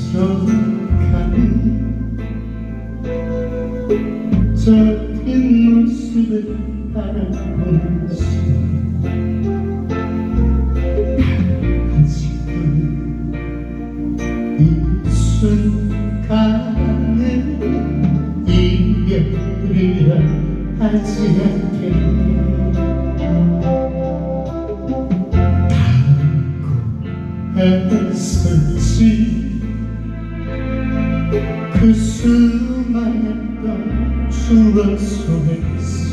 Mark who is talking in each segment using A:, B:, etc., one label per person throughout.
A: 멀쩡한 저긴 모습을 바라보면서 아직도 이 순간에 이별이라 하지 않아 그 수많은 추억 속에서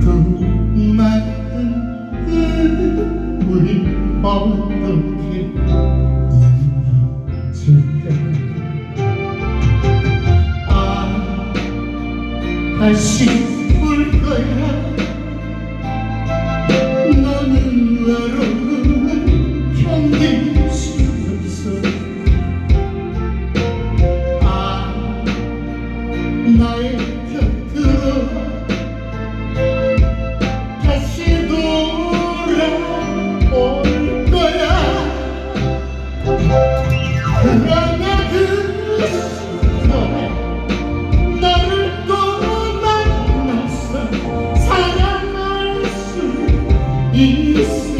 A: 그 많은 우리 어떻게 잊을까 아 다시 울 거야 peace.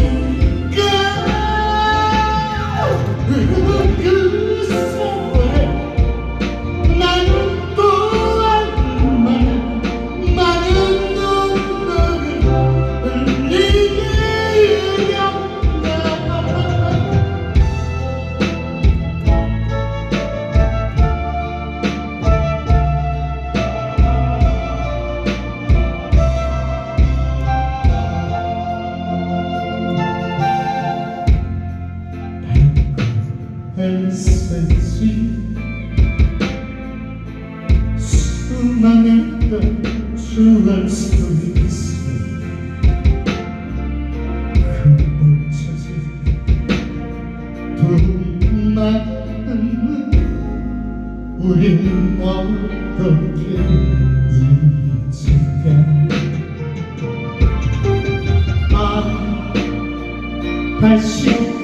A: 했었지. 수많은 흩어진 두 마음은 우린 어떻게 잊을까 아 다시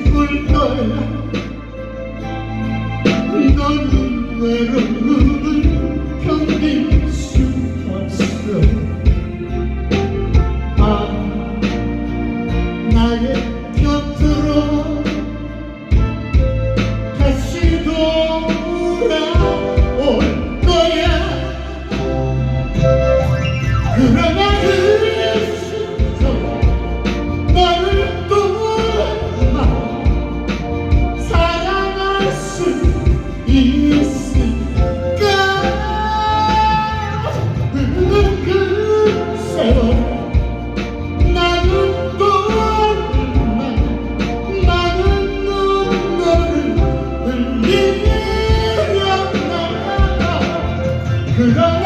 A: Because